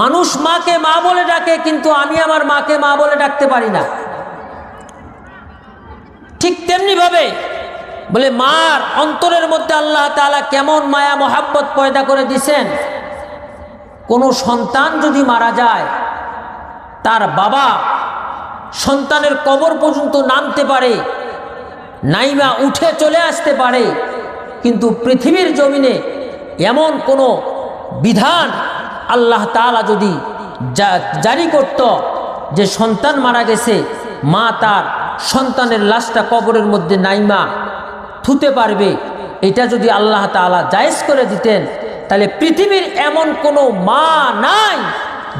মানুষ মাকে মা বলে ডাকে, কিন্তু আমি আমার মাকে মা বলে ডাকতে পারি না। ঠিক তেমনি ভাবে বলে, মার অন্তরের মধ্যে আল্লাহ তাআলা কেমন মায়া, মোহাব্বত পয়দা করে দিছেন? কোনো সন্তান যদি মারা যায়, তার বাবা সন্তানের কবর পর্যন্ত নামতে পারে, নাইমা উঠে চলে আসতে পারে, কিন্তু পৃথিবীর জমিনে এমন কোনো বিধান আল্লাহ তাআলা যদি জারি করত যে সন্তান মারা গেছে, মা তার সন্তানের লাশটা কবরের মধ্যে নাইমা থুতে পারবে, এটা যদি আল্লাহ তাআলা জায়েজ করে দিতেন, তাহলে পৃথিবীর এমন কোনো মা নাই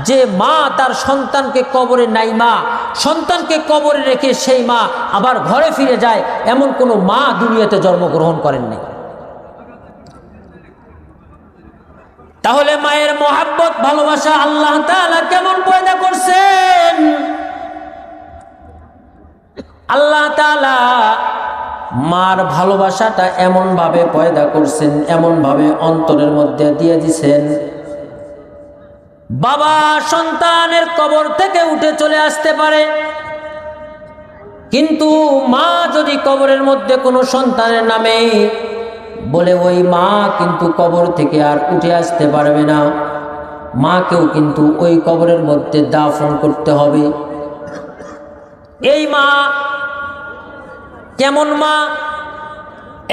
যে মা তার সন্তানকে কবরে নাই মা সন্তানকে কবরে রেখে সেই মা আবার ঘরে ফিরে যায়, এমন কোনো মা দুনিয়াতে জন্মগ্রহণ করেননি। তাহলে মায়ের মোহাব্বত, ভালোবাসা আল্লাহ তাআলা কেমন পয়দা করছেন? আল্লাহ তাআলা মার ভালোবাসাটা এমনভাবে পয়দা করছেন, এমনভাবে অন্তরের মধ্যে দিয়ে দিছেন। বাবা সন্তানের কবর থেকে উঠে চলে আসতে পারে। কিন্তু মা যদি কবরের মধ্যে কোনো সন্তানের নামে বলে, ওই মা কিন্তু কবর থেকে আর উঠে আসতে পারবে না। মাকেও কিন্তু ওই কবরের মধ্যে দাফন করতে হবে। এই মা, কেমন মা?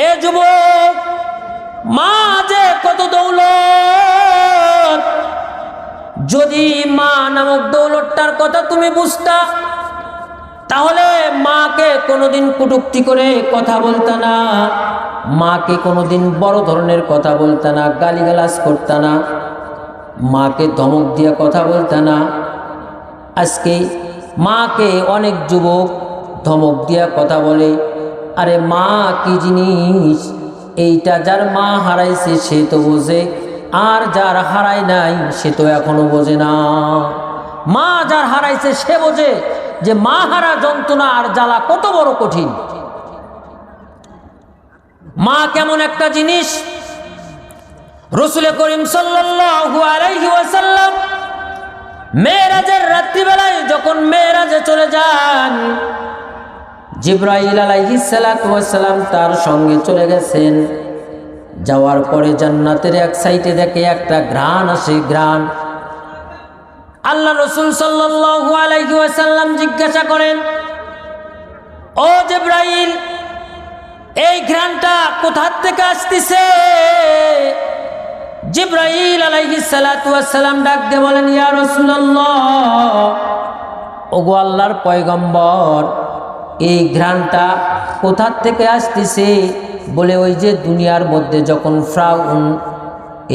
এ যুবক, মা যে কত দৌলত। যদি মা নামক দৌলতটার কথা তুমি বুঝতা, তাহলে মাকে কোনোদিন কুটুক্তি করে কথা বলতা না। মাকে কোনোদিন বড় ধরনের কথা বলতা না, গালিগালাজ করতা না, মাকে ধমক দিয়ে কথা বলতা না। আজকে মাকে অনেক যুবক ধমক দিয়া কথা বলে, আরে মা, কি জিনিস? এইটা যার মা হারাইছে সে তো বোঝে, আর যার হারায় নাই সে তো এখনও বোঝে না। মা যার হারাইছে সে বোঝে যে মা হারা যন্ত্রণা আর জ্বালা কত বড় কঠিন। মা কেমন একটা জিনিস? রসুলে করিম ওয়াসাল্লাম মেয়েরাজের রাত্রিবেলায় যখন মেয়েরাজে চলে যান, জিব্রাইল আলাইহিসালাম তার সঙ্গে চলে গেছেন। যাওয়ার পরে জান্নাতের এক সাইডে দেখে একটা গ্রান আসে গ্রান আল্লাহ রসুল সাল্লাল্লাহু আলাইহি ওয়াসাল্লাম জিজ্ঞাসা করেন, ও জিব্রাইল এই ঘ্রাণটা কোথার থেকে আসতেছে? জিব্রাইল আলাইহিস সালাতু ওয়াসসালাম ডাক দিয়ে বলেন, ইয়া রাসূলুল্লাহ, ওগো আল্লাহর পয়গম্বর, এই ঘ্রাণটা কোথার থেকে আসতেছে? বলে, ওই যে দুনিয়ার মধ্যে যখন ফ্রাউন,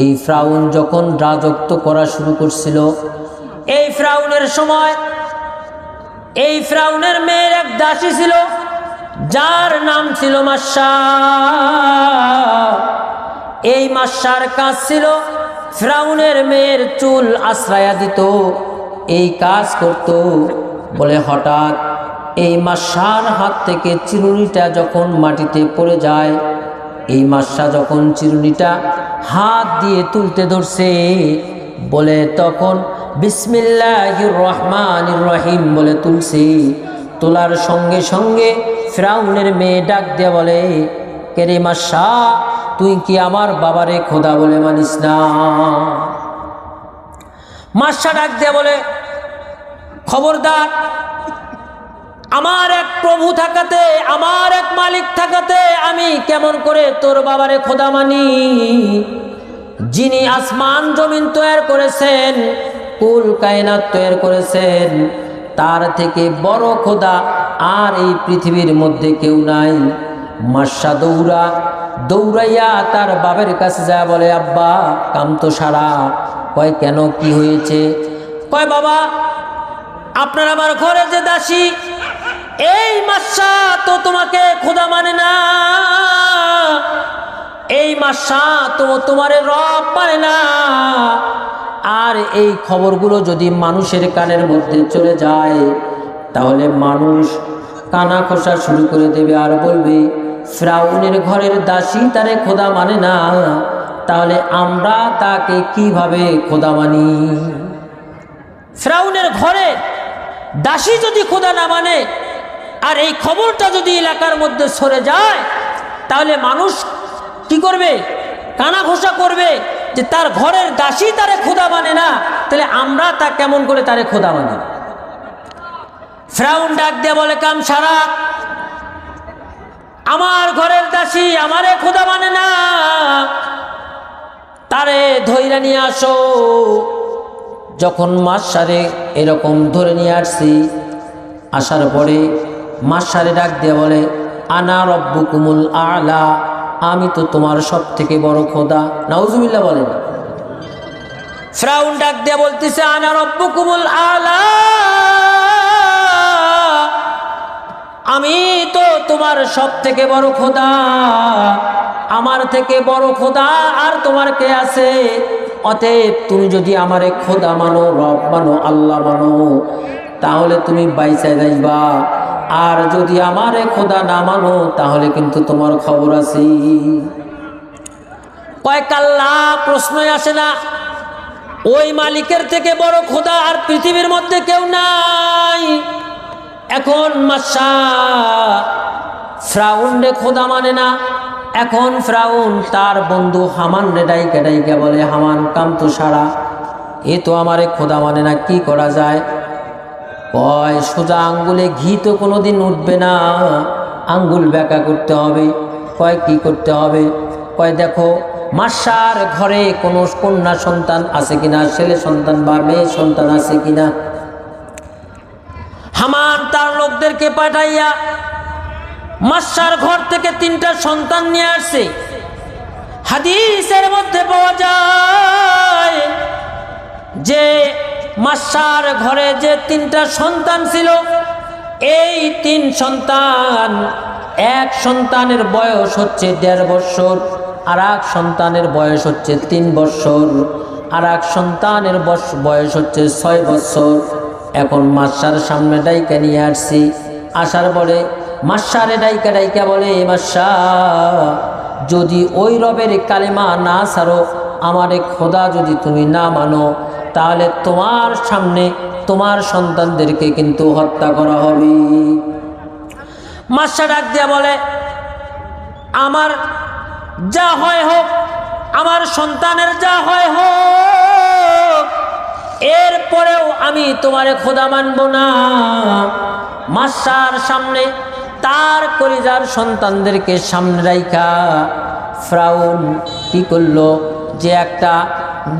এই ফ্রাউন যখন রাজত্ব করা শুরু করছিল, এই ফ্রাউনের সময়, এই ফ্রাউনের মেয়ের এক দাসী ছিল যার নাম ছিল মাসা এই মাসার কাজ ছিল ফ্রাউনের মেয়ের চুল আশ্রয়া দিত, এই কাজ করত বলে হঠাৎ এই মাসার হাত থেকে চিরুনিটা যখন মাটিতে পড়ে যায়, এই মাসা যখন চিরুনিটা হাত দিয়ে তুলতে ধরছে বলে তখন বিসমিল্লাহ রহমান রহিম বলে তুলছে। তোলার সঙ্গে সঙ্গে ফ্রাউনের মেয়ে ডাক দিয়ে বলে, কেরে মাসা, তুই কি আমার বাবারে খোদা বলে মানিস না? মাসা ডাক দিয়ে বলে, খবরদার, আমার এক প্রভু থাকাতে, আমার এক মালিক থাকাতে আমি কেমন করে তোর বাবারে খোদা মানি? যিনি আসমান জমিন তৈরি করেছেন, কুল কায়নাত তৈরি করেছেন, তার থেকে বড় খোদা আর এই পৃথিবীর মধ্যে কেউ নাই। মাসা দৌড়া, দৌড়াইয়া তার বাবের কাছে যা বলে, আব্বা, কাম তো সারা। কয়, কেন? কি হয়েছে? কয়, বাবা, আপনার আমার ঘরে যে দাসী, এই মাসা তো তোমাকে খোদা মানে না। এই মাসা তো তোমারে রব মানে না। আর এই খবরগুলো যদি মানুষের কানের মধ্যে চলে যায় তাহলে মানুষ কানা খসা শুরু করে দেবে আর বলবে, ফ্রাউনের ঘরের দাসী তারে খোদা মানে না, তাহলে আমরা তাকে কীভাবে খোদা মানি? ফ্রাউনের ঘরে দাসী যদি খোদা না মানে আর এই খবরটা যদি এলাকার মধ্যে সরে যায়, তাহলে মানুষ কি করবে? কানা ঘোষা করবে যে তার ঘরের দাসী তারে খোদা মানে না, তাহলে আমরা তা কেমন করে তারে খোদা মানি? ফ্রাউন ডাক দিয়ে বলে, কাম সারা। আমার ঘরের দাসী আমারে খোদা মানে না। তারে ধৈরা নিয়ে আসো। যখন মাস সারে এরকম ধরে নিয়ে আসছি, আসার পরে মাস সারে ডাক দিয়ে বলে, আনা রব্বু কুমুল আলা, আমি তো তোমার সব থেকে বড় খোদা। নাউজুবিল্লা বলেন। ফ্রাউন ডাক দিয়ে বলতেছে, আনা রব্বু কুমুল আলা। আমি তো তোমার সব থেকে বড় খোদা। আমার থেকে বড় খোদা আর তোমার কে আছে? অতএব তুমি যদি আমারে খোদা মানো, রব মানো, আল্লাহ মানো, তাহলে তুমি বাইসে যাইবা। আর যদি আমারে খোদা না মানো, তাহলে কিন্তু তোমার খবর আছে। কয়েক আল্লাহ প্রশ্নই আসে না। ওই মালিকের থেকে বড় খোদা আর পৃথিবীর মধ্যে কেউ নাই। এখন মাসা ফ্রাউন খোদা মানে না। এখন ফ্রাউন তার বন্ধু হামান রে ডাইকে ডাইকে বলে, হামান, কাম তো সারা। এ তো আমারে খোদা মানে না, কি করা যায়? কয় সোজা আঙ্গুলে ঘি তো কোনোদিন উঠবে না। আঙ্গুল ব্যাকা করতে হবে। কয়, কি করতে হবে? কয়, দেখো মাসার ঘরে কোনো কন্যা সন্তান আছে কিনা, ছেলে সন্তান বা মেয়ে সন্তান আছে কিনা? হামান তার লোকদেরকে পাঠাইয়া মাসার ঘর থেকে তিনটা সন্তান নিয়ে আসছে। হাদিসের মধ্যে পাওয়া যায় যে মাসার ঘরে যে তিনটা সন্তান ছিল, এই তিন সন্তান এক সন্তানের বয়স হচ্ছে দেড় বৎসর, আর এক সন্তানের বয়স হচ্ছে তিন বৎসর, আর এক সন্তানের বয়স হচ্ছে ছয় বৎসর। এখন মাসার সামনে ডাইকা নিয়ে আসছি। আসার পরে মাসারে ডাইকা ডাইকা বলে মাসা যদি ওই রবের কালেমা না ছাড়ো, আমারে খোদা যদি তুমি না মানো, তাহলে তোমার সামনে তোমার সন্তানদেরকে কিন্তু হত্যা করা হবে। মাসা ডাক দিয়া বলে, আমার যা হয় হোক, আমার সন্তানের যা হয় হোক এরপরেও আমি তোমারে খোদা মানব না। মাসার সামনে তার কলিজার সন্তানদেরকে সামনে রাইখা। ফ্রাউন কি করল? যে একটা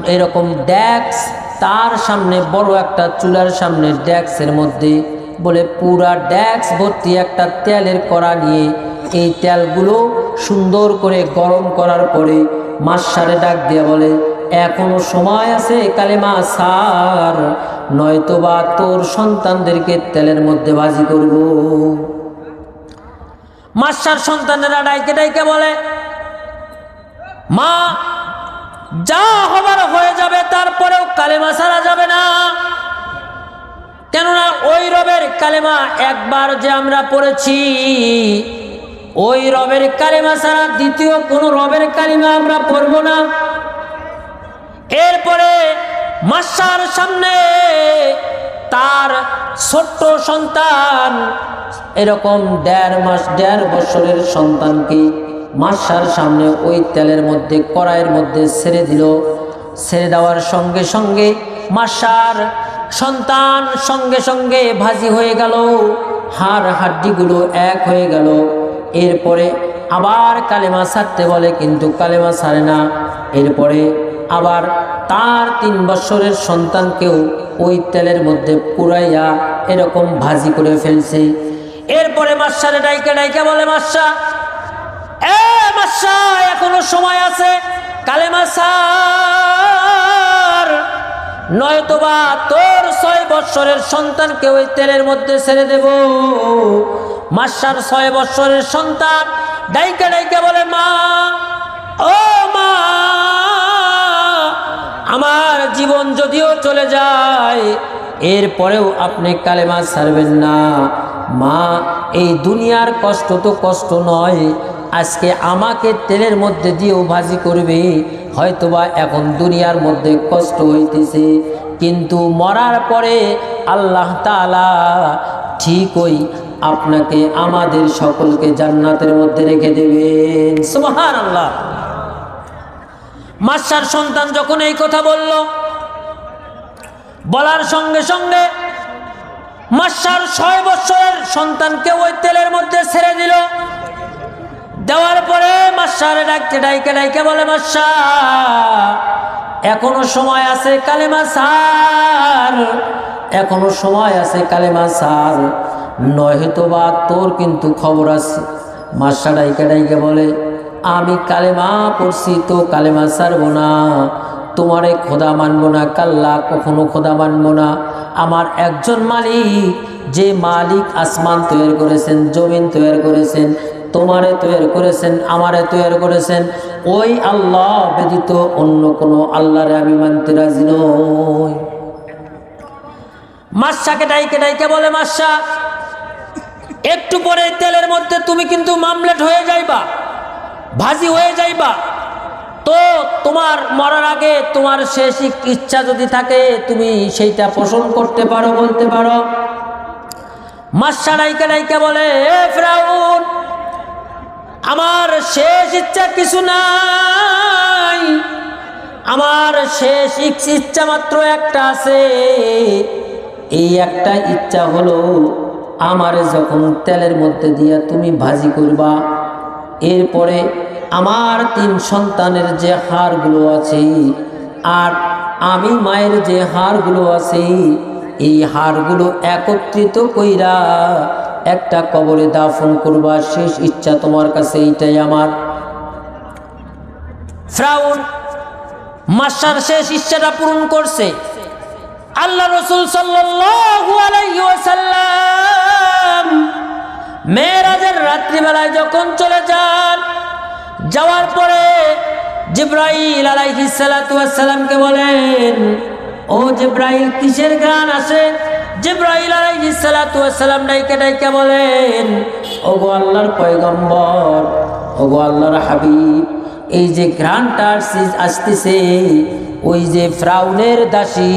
এরকম ড্যাক্স তার সামনে, বড় একটা চুলার সামনে ড্যাক্সের মধ্যে বলে, পুরা ড্যাক্স ভর্তি একটা তেলের কড়া নিয়ে এই তেলগুলো সুন্দর করে গরম করার পরে মাসারে ডাক দিয়ে বলে এখনও সময় আছে কালেমা সার। নয়তোবা তোর সন্তানদেরকে তেলের মধ্যে ভাজি করব। মাসার সন্তানেরা ডাইকে ডাইকে বলে, মা, যা হবার হয়ে যাবে তারপরেও কালেমা সারা যাবে না। কেননা ওই রবের কালেমা একবার যে আমরা পড়েছি, ওই রবের কালেমা ছাড়া দ্বিতীয় কোনো রবের কালিমা আমরা পড়ব না। এরপরে মাসার সামনে তার ছোট্ট সন্তান, এরকম দেড় মাস, দেড় বছরের সন্তানকে মাসার সামনে ওই তেলের মধ্যে, কড়াইয়ের মধ্যে ছেড়ে দিল। ছেড়ে দেওয়ার সঙ্গে সঙ্গে মাসার সন্তান সঙ্গে সঙ্গে ভাজি হয়ে গেল। হাড় হাড্ডিগুলো এক হয়ে গেল। এরপরে আবার কালেমা ছাড়তে বলে, কিন্তু কালেমা ছাড়ে না। এরপরে আবার তার তিন বছরের সন্তানকেও ওই তেলের মধ্যে পুরাইয়া এরকম ভাজি করে ফেলছে। এরপরে মাসারে ডাইকে ডাইকে বলে মাসা এ মাসা এখনও সময় আছে। কালেমা সার নয়তোবা তোর ছয় বৎসরের সন্তানকে ওই তেলের মধ্যে ছেড়ে দেব। মাসার ছয় বৎসরের সন্তান ডাইকা ডাইকা বলে, মা জীবন যদিও চলে যায়, এরপরেও আপনি কালেমা ছাড়বেন না। মা, এই দুনিয়ার কষ্ট তো কষ্ট নয়, আজকে আমাকে তেলের মধ্যে দিয়েও ভাজি করবে, হয়তোবা এখন দুনিয়ার মধ্যে কষ্ট হইতেছে। কিন্তু মরার পরে আল্লাহ তাআলা ঠিকই আপনাকে আমাদের সকলকে জান্নাতের মধ্যে রেখে দেবেন। সুবহান আল্লাহ মাসার সন্তান যখন এই কথা বলল বলার সঙ্গে সঙ্গে মাসার ছয় বছরের সন্তানকে ওই তেলের মধ্যে ছেড়ে দিল। দেওয়ার পরে মাসারে ডাকতে ডাইকে ডাইকে বলে মাসা এখনও সময় আছে কালেমা সার এখনও সময় আছে কালেমা সার নয়তো বা তোর কিন্তু খবর আছে। মাসা ডাইকে ডাইকে বলে, আমি কালেমা পড়ছি তো কালেমা সারবো না। তোমারে খোদা মানব না, কাল্লা কখনো খোদা মানব না। আমার একজন মালিক, যে মালিক আসমান তৈরি করেছেন, জমিন তৈরি করেছেন, তোমারে তৈরি করেছেন, আমারে তৈরি করেছেন। ওই আল্লাহ ব্যতীত অন্য কোনো আল্লাহরে আমি মানতে রাজি নই। মাসাকে ডাইকে ডাইকে বলে মাসা একটু পরে তেলের মধ্যে তুমি কিন্তু মামলেট হয়ে যাইবা, ভাজি হয়ে যাইবা তো তোমার মরার আগে তোমার শেষ ইচ্ছা যদি থাকে, তুমি সেইটা পোষণ করতে পারো, বলতে পারো। মাসা ডাইকে ডাইকে বলে আমার শেষ ইচ্ছা কিছু নাই। আমার শেষ ইচ্ছা মাত্র একটা আছে। এই একটা ইচ্ছা হলো, আমার যখন তেলের মধ্যে দিয়া তুমি ভাজি করবা, এরপরে আমার তিন সন্তানের যে হাড়গুলো আছে আর আমি মায়ের যে হাড়গুলো আছে, এই হাড়গুলো একত্রিত কইরা একটা কবরে দাফন করবার শেষ ইচ্ছা তোমার কাছে এইটাই আমার। ফ্রাউন মাসার শেষ ইচ্ছাটা পূরণ করছে। আল্লাহ রসুল সাল্লাম মেয়েরাজের রাত্রিবেলায় যখন চলে যান যাওয়ার পরে জিব্রাইল আলাইহিসালামকে বলেন, ও জিব্রাইল, কিসের গান আসে জিব্রাইল আলাইহিসালাম ডাইকে ডাইকে বলেন ও গো আল্লাহর পয়গম্বর ও গো আল্লাহর হাবিব, এই যে ঘ্রাণটা আসতেছে, ওই যে ফ্রাউনের দাসী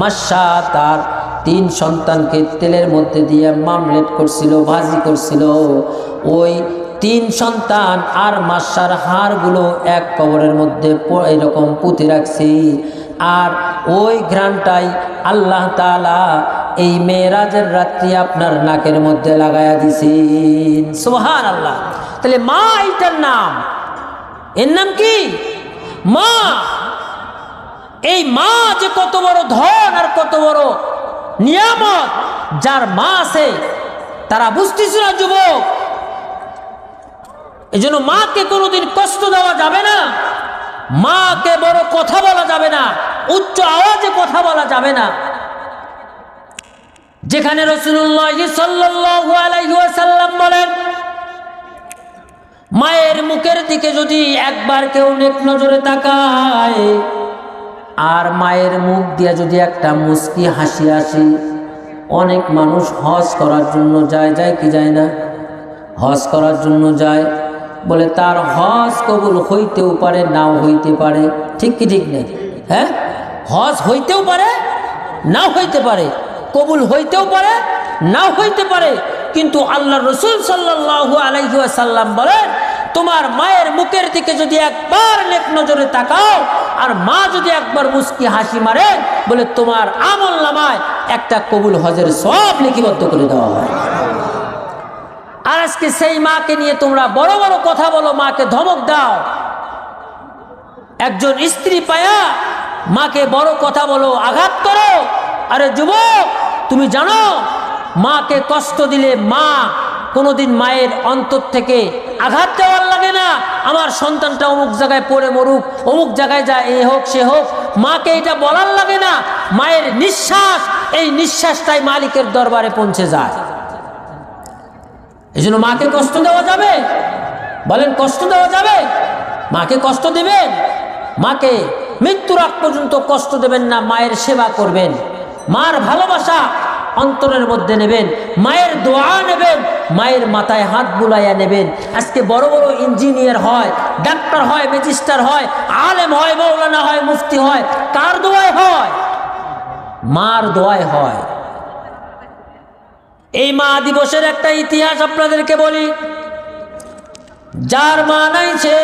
মাসা তার তিন সন্তানকে তেলের মধ্যে দিয়ে মামলেট করছিল, ভাজি করছিল, ওই তিন সন্তান আর মাসার হাড়গুলো এক কবরের মধ্যে এরকম পুঁতে রাখছি। আর ওই ঘ্রাণটাই আল্লাহ তালা এই মেয়েরাজের রাত্রি আপনার নাকের মধ্যে লাগাইয়া দিছেন। সোহান আল্লাহ তাহলে মা এইটার নাম। এর নাম কি? মা। এই মা যে কত বড় ধন আর কত বড় নিয়ামত, যার মা আছে, তারা বুঝতেছিল না যুবক। এই জন্য মাকে কোনোদিন কষ্ট দেওয়া যাবে না। মাকে বড় কথা বলা যাবে না, উচ্চ আওয়াজে কথা বলা যাবে না। যেখানে রসুল্লাহ সাল্লাম বলেন, মায়ের মুখের দিকে যদি একবার কেউ নেক নজরে তাকায়, আর মায়ের মুখ দিয়ে যদি একটা মুস্কি হাসি আসে, অনেক মানুষ হজ করার জন্য যায় যায় কি যায় না? হজ করার জন্য যায়। বলে, তার হজ কবুল হইতেও পারে, নাও হইতে পারে। ঠিক কি ঠিক নেই? হ্যাঁ? হজ হইতেও পারে, নাও হইতে পারে। কবুল হইতেও পারে, নাও হইতে পারে। কিন্তু আল্লাহ রসুল সাল্লাহ আলাইসাল্লাম বলেন, তোমার মায়ের মুখের দিকে যদি একবার নেক নজরে তাকাও, আর মা যদি একবার মুস্কি হাসি মারে, বলে তোমার আমল নামায় একটা কবুল হজের সব লিখিবদ্ধ করে দেওয়া হয়। আর আজকে সেই মাকে নিয়ে তোমরা বড় বড় কথা বলো, মাকে ধমক দাও। একজন স্ত্রী পায়া মাকে বড় কথা বলো, আঘাত করো। আরে যুবক, তুমি জানো, মাকে কষ্ট দিলে মা কোনোদিন মায়ের অন্তর থেকে আঘাত দেওয়ার লাগে না। আমার সন্তানটা অমুক জায়গায় পড়ে মরুক, অমুক জায়গায় যা এ হোক, সে হোক। মাকে এটা বলার লাগে না। মায়ের নিঃশ্বাস, এই নিঃশ্বাসটাই মালিকের দরবারে পৌঁছে যায়। এই জন্য মাকে কষ্ট দেওয়া যাবে। বলেন, কষ্ট দেওয়া যাবে? মাকে কষ্ট দেবেন? মাকে মৃত্যুর আগ পর্যন্ত কষ্ট দেবেন না, মায়ের সেবা করবেন। মার ভালোবাসা অন্তরের মধ্যে নেবেন, মায়ের দোয়া নেবেন, মায়ের মাথায় হাত বুলাইয়া নেবেন। আজকে বড় বড় ইঞ্জিনিয়ার হয়, ডাক্তার হয় ম্যাজিস্টার হয়, আলেম হয়, মৌলানা হয়, মুফতি হয়, কার দোয়ায় হয়? মার দোয়ায় হয়। এই মা দিবসের একটা ইতিহাস আপনাদেরকে বলি। যার মা নাইছে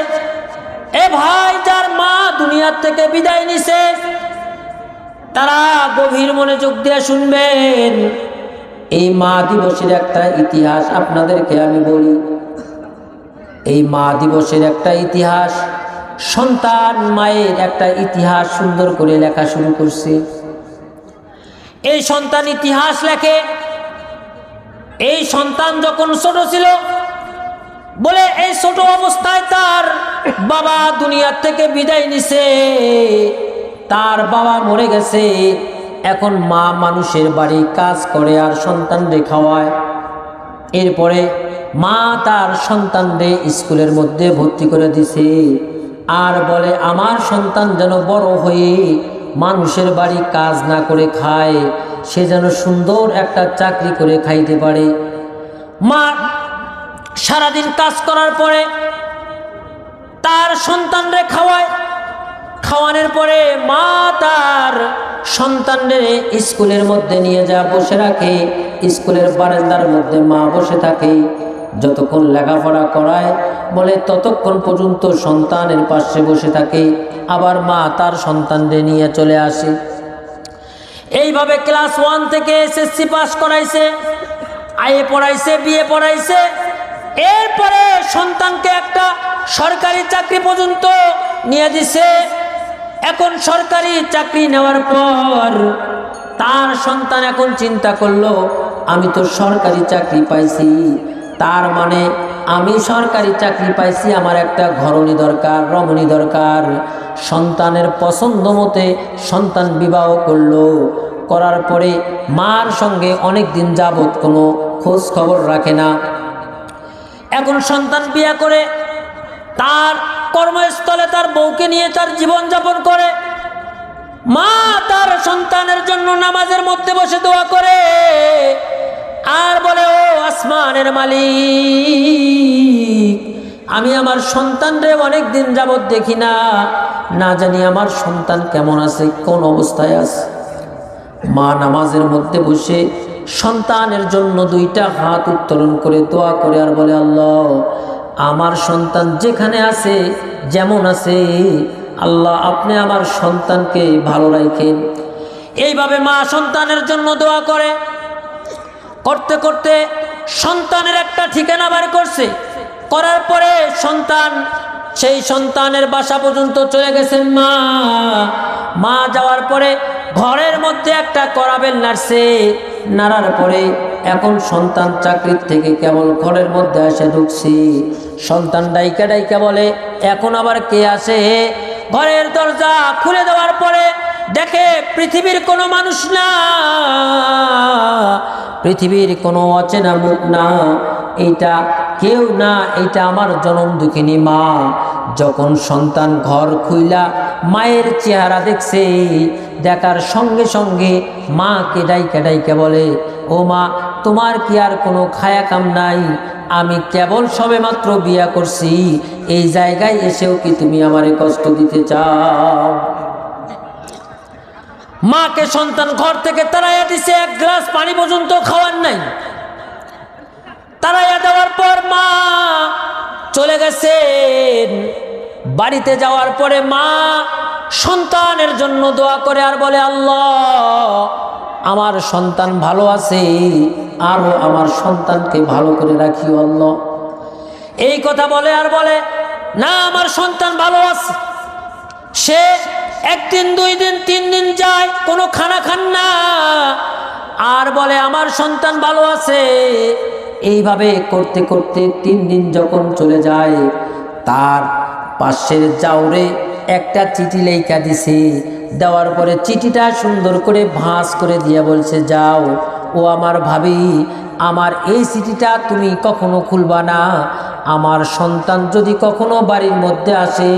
এ ভাই যার মা দুনিয়ার থেকে বিদায় নিছে, তারা গভীর মনোযোগ দিয়ে শুনবেন। এই মা দিবসের একটা ইতিহাস আপনাদেরকে আমি বলি। এই মা দিবসের একটা ইতিহাস, সন্তান মায়ের একটা ইতিহাস সুন্দর করে লেখা শুরু করছে। এই সন্তান ইতিহাস লেখে এই সন্তান যখন ছোট ছিল, বলে এই ছোট অবস্থায় তার বাবা দুনিয়ার থেকে বিদায় নিছে, তার বাবা মরে গেছে। এখন মা মানুষের বাড়ি কাজ করে আর সন্তানরে খাওয়ায়। এরপরে মা তার সন্তানরে স্কুলের মধ্যে ভর্তি করে দিছে আর বলে, আমার সন্তান যেন বড় হয়ে মানুষের বাড়ি কাজ না করে খায় সে যেন সুন্দর একটা চাকরি করে খাইতে পারে। মা সারাদিন কাজ করার পরে তার সন্তানরে খাওয়ায়। খাওয়ানোর পরে মা তার সন্তানদের স্কুলের মধ্যে নিয়ে যা বসে রাখে। স্কুলের বারান্দার মধ্যে মা বসে থাকে। যতক্ষণ লেখাপড়া করায়, বলে ততক্ষণ পর্যন্ত সন্তানের পাশে বসে থাকে। আবার মা তার সন্তানদের নিয়ে চলে আসে। এইভাবে ক্লাস ওয়ান থেকে এসএসসি পাস করাইছে, আইএ পড়াইছে বিয়ে পড়াইছে। এরপরে সন্তানকে একটা সরকারি চাকরি পর্যন্ত নিয়ে দিছে। এখন সরকারি চাকরি নেওয়ার পর তার সন্তান এখন চিন্তা করল, আমি তো সরকারি চাকরি পাইছি। তার মানে আমি সরকারি চাকরি পাইছি, আমার একটা ঘরণী দরকার, রমণী দরকার। সন্তানের পছন্দ মতে সন্তান বিবাহ করল। করার পরে মার সঙ্গে অনেক দিন যাবৎ কোনো খোঁজ খবর রাখে না। এখন সন্তান বিয়া করে, তার কর্মস্থলে তার বউকে নিয়ে তার জীবন যাপন করে। মা তার সন্তানের জন্য নামাজের মধ্যে বসে দোয়া করে। আর বলে, ও আসমানের মালিক আমি আমার সন্তানরে অনেক দিন যাবৎ দেখি না। না জানি আমার সন্তান কেমন আছে, কোন অবস্থায় আছে। মা নামাজের মধ্যে বসে সন্তানের জন্য দুইটা হাত উত্তোলন করে দোয়া করে আর বলে, আল্লাহ, আমার সন্তান যেখানে আছে, যেমন আছে, আল্লাহ আপনি আমার সন্তানকে ভালো রাখেন। এইভাবে মা সন্তানের জন্য দোয়া করে। করতে করতে সন্তানের একটা ঠিকানা বার করছে। করার পরে সন্তান, সেই সন্তানের বাসা পর্যন্ত চলে গেছেন মা। মা যাওয়ার পরে ঘরের মধ্যে একটা করাবেল নাড়ছে। নাড়ার পরে এখন সন্তান চাকরির থেকে কেবল ঘরের মধ্যে এসে ঢুকছি। সন্তান ডাইকা ডাইকা বলে, এখন আবার কে আসে? ঘরের দরজা খুলে দেওয়ার পরে দেখে পৃথিবীর কোনো মানুষ না, পৃথিবীর কোনো অচেনা মুখ না। এইটা কেউ না, এইটা আমার জনম দুঃখিনী মা। যখন সন্তান ঘর খুইলা মায়ের চেহারা দেখছে, দেখার সঙ্গে সঙ্গে মাকে ডাইকা ডাইকা বলে, ও মা, তোমার কি আর কোনো খায়া কাম নাই? আমি কেবল সবে মাত্র বিয়া করছি। এই জায়গায় এসেও কি তুমি আমারে কষ্ট দিতে চাও? মাকে সন্তান ঘর থেকে তারাইয়া দিছে, এক গ্লাস পানি পর্যন্ত খাওয়ার নাই। তারাইয়া দেওয়ার পর মা চলে গেছেন। বাড়িতে যাওয়ার পরে মা সন্তানের জন্য দোয়া করে আর বলে, আল্লাহ, আমার সন্তান ভালো আছে আরও আমার সন্তানকে ভালো করে রাখি আল্লাহ। এই কথা বলে আর বলে, না, আমার সন্তান ভালো আছে। সে একদিন দুই দিন তিন দিন যায়, কোনো খানা খান না। আর বলে, আমার সন্তান ভালো আছে। এইভাবে করতে করতে তিন দিন যখন চলে যায়, তার পাশের জাউরে একটা চিঠি লেখা দিছে। দেওয়ার পরে চিঠিটা সুন্দর করে ভাঁজ করে দিয়ে বলছে, যাও, ও আমার ভাবি, আমার এই চিঠিটা তুমি কখনো খুলবা না। আমার সন্তান যদি কখনো বাড়ির মধ্যে আসে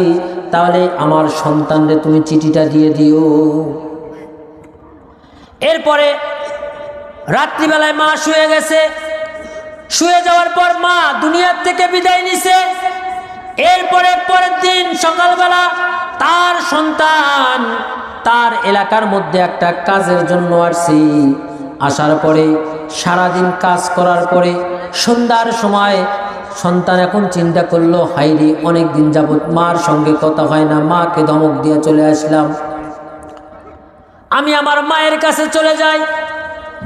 তাহলে আমার সন্তানরে তুমি চিঠিটা দিয়ে দিও। এরপরে রাত্রিবেলায় মা শুয়ে গেছে। শুয়ে যাওয়ার পর মা দুনিয়ার থেকে বিদায় নিছে। এরপরে পরের দিন সকালবেলা তার সন্তান তার এলাকার মধ্যে একটা কাজের জন্য আসছি। আসার পরে সারাদিন কাজ করার পরে সন্ধ্যার সময় সন্তান এখন চিন্তা করল হাইরি অনেক দিন যাবৎ মার সঙ্গে কথা হয় না, মাকে ধমক দিয়ে চলে আসলাম। আমি আমার মায়ের কাছে চলে যাই।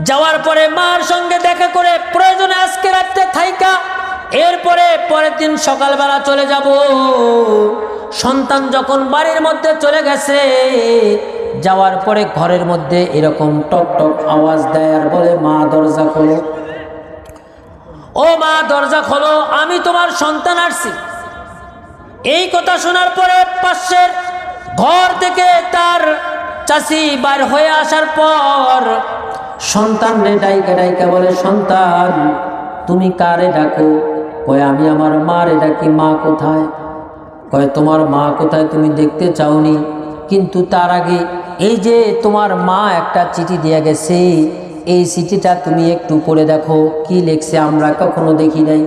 যাওয়ার পরে মার সঙ্গে দেখা করে প্রয়োজনে আজকে রাত্রে থাইকা, এরপরে পরের দিন সকালবেলা চলে যাব। সন্তান যখন বাড়ির মধ্যে চলে গেছে, যাওয়ার পরে ঘরের মধ্যে এরকম টক টক আওয়াজ দেয় আর বলে, মা, দরজা খোলো। ও মা, দরজা খোলো, আমি তোমার সন্তান আসছি। এই কথা শোনার পরে পাশের ঘর থেকে তার চাষি বার হয়ে আসার পর সন্তান রে ডাইকা ডাইকা বলে, সন্তান, তুমি কারে ডাকো? কয়, আমি আমার মা রে ডাকি, মা কোথায়? কয়, তোমার মা কোথায় তুমি দেখতে চাওনি? কিন্তু তার আগে এই যে তোমার মা একটা চিঠি দিয়ে গেছে এই চিঠিটা তুমি একটু পড়ে দেখো, কি লেখছে আমরা কখনো দেখি নাই।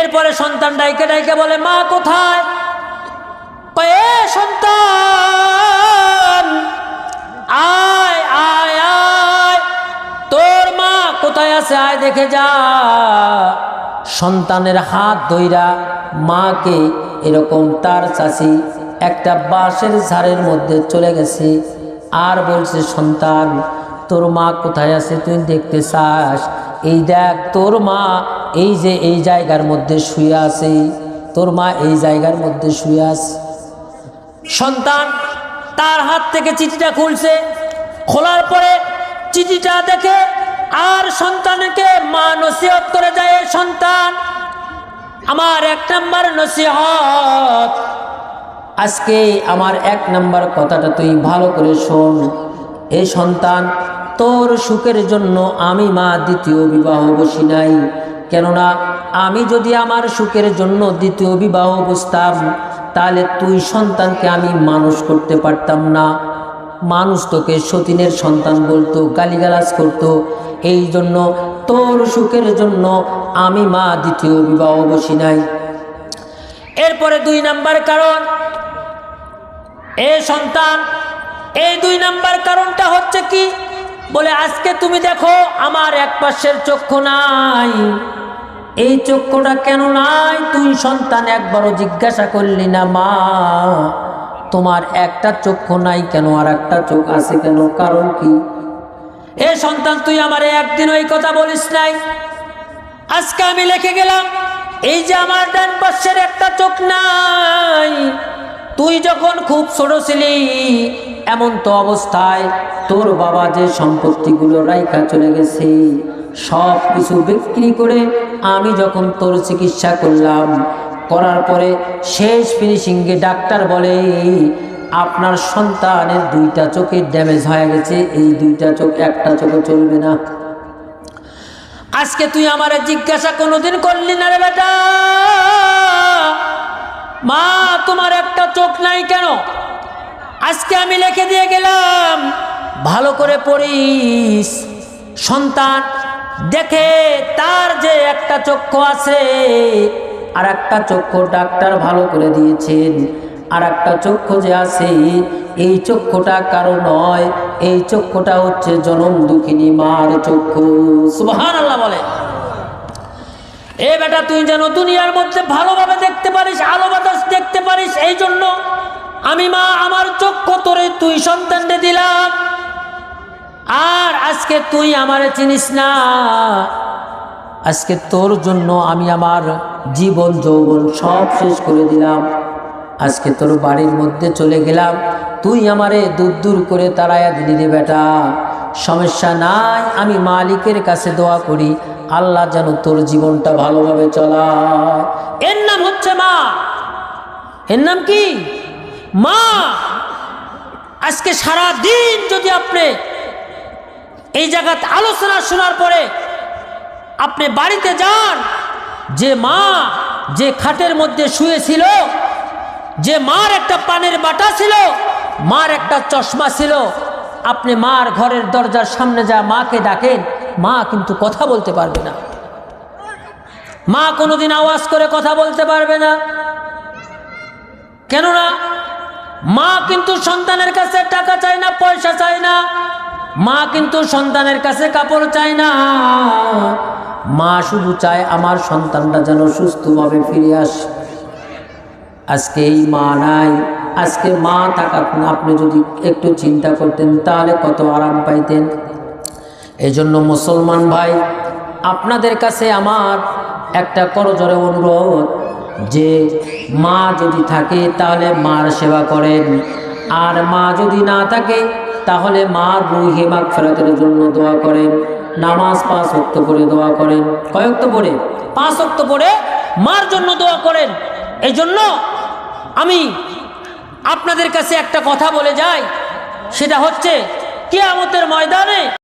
এরপরে সন্তান ডাইকে ডাইকে বলে, মা কোথায়? সন্তান, আয় আয় আয়, তোর মা কোথায় আছে? আয়, দেখে যা। সন্তানের হাত ধইরা মাকে এরকম তার চাষি একটা বাঁশের ঝাড়ের মধ্যে চলে গেছে, আর বলছে, সন্তান তোর মা কোথায় আছে তুই দেখতে চাস? এই দেখ, তোর মা এই যে এই জায়গার মধ্যে শুয়ে আছে, তোর মা এই জায়গার মধ্যে শুয়ে আছে। সন্তান তার হাত থেকে চিঠিটা খুলছে, খোলার পরে চিঠিটা দেখে আর সন্তানকে মা নসিহত করে যায় সন্তান, আমার এক নাম্বার নসিহত। আজকে আমার এক নাম্বার কথাটা তুই ভালো করে শোন। এই সন্তান, তোর সুখের জন্য আমি মা দ্বিতীয় বিবাহ বসি নাই। কেননা, আমি যদি আমার সুখের জন্য দ্বিতীয় বিবাহ বসতাম, তাহলে তুই সন্তানকে আমি মানুষ করতে পারতাম না। মানুষ তোকে সতীনের সন্তান বলতো, গালিগালাজ করতো। এই জন্য তোর সুখের জন্য আমি মা দ্বিতীয় বিবাহ বসি নাই। এরপরে দুই নাম্বার কারণ, এ সন্তান এই দুই নাম্বার কারণটা হচ্ছে কি? বলে, আজকে তুমি দেখো, আমার এক পাশের চক্ষু নাই। এই চক্ষুটা কেন নাই? তুই সন্তান একবারও জিজ্ঞাসা করলি না, মা। তোমার একটা চক্ষু নাই কেন? আর একটা চোখ আছে কেন? কারণ কি? এ সন্তান, তুই আমার একদিন ওই কথা বলিস নাই। আজকে আমি লিখে গেলাম, এই যে আমার ডান পাশের একটা চোখ নাই। তুই যখন খুব ছোট ছিলি এমন তো অবস্থায় তোর বাবা যে সম্পত্তিগুলো রাইখা চলে গেছে, সব কিছু বিক্রি করে আমি যখন তোর চিকিৎসা করলাম, করার পরে শেষ ফিনিশিংয়ে ডাক্তার বলে, আপনার সন্তানের দুইটা চোখের ড্যামেজ হয়ে গেছে, এই দুইটা চোখ একটা চোখে চলবে না। আজকে তুই আমার জিজ্ঞাসা কোনোদিন করলি না রে বেটা। মা, তোমার একটা চোখ নাই কেন? আজকে আমি লিখে দিয়ে গেলাম, ভালো করে পড়িস। সন্তান, দেখে তার যে একটা চক্ষু আছে, আর একটা চক্ষু ডাক্তার ভালো করে দিয়েছেন। আর একটা চক্ষু যে আছে, এই চক্ষুটা কারও নয়, এই চক্ষুটা হচ্ছে জনম দুঃখিনী মার চক্ষু। সুবহান আল্লাহ বলে। এ বেটা, তুই যেন দুনিয়ার মধ্যে ভালোভাবে দেখতে পারিস, আলো বাতাস দেখতে পারিস এই জন্য আমি মা, আমার চক্ষু তোরে তুই সন্তানকে দিলাম আর আজকে তুই আমারে চিনিস না। আজকে তোর জন্য আমি আমার জীবন, যৌবন সব শেষ করে দিলাম। আজকে তোর বাড়ির মধ্যে চলে গেলাম। তুই আমারে দূর দূর করে তারায়া দিলি রে বেটা। সমস্যা নাই, আমি মালিকের কাছে দোয়া করি। আল্লাহ যেন তোর জীবনটা ভালোভাবে চলা। এর নাম হচ্ছে মা। এর নাম কি? মা, আজকে সারা দিন যদি আপনি এই জায়গাতে আলোচনা শোনার পরে আপনি বাড়িতে যান, যে মা যে খাটের মধ্যে শুয়েছিল, যে মার একটা পানের বাটা ছিল, মার একটা চশমা ছিল, আপনি মার ঘরের দরজার সামনে যা মাকে ডাকেন, মা কিন্তু কথা বলতে পারবে না। মা কোনোদিন আওয়াজ করে কথা বলতে পারবে না। কেননা মা কিন্তু সন্তানের কাছে টাকা চায় না, পয়সা চায় না। মা কিন্তু সন্তানের কাছে কাপড় চায় না। মা শুধু চায় আমার সন্তানটা যেন সুস্থভাবে ফিরে আসে। আজকে এই মা নাই, আজকে মা থাকা আপনি যদি একটু চিন্তা করতেন, তাহলে কত আরাম পাইতেন। এই জন্য মুসলমান ভাই, আপনাদের কাছে আমার একটা করজরে অনুরোধ। যে মা যদি থাকে তাহলে মার সেবা করেন। আর মা যদি না থাকে, তাহলে মার রুহে মাগ ফেরাতের জন্য দোয়া করেন। নামাজ পাঁচ অক্ত করে দোয়া করেন। কয়েকত পড়ে? পাঁচ অক্ত পড়ে মার জন্য দোয়া করেন। এই জন্য আমি আপনাদের কাছে একটা কথা বলে যাই। সেটা হচ্ছে কে কেয়ামতের ময়দানে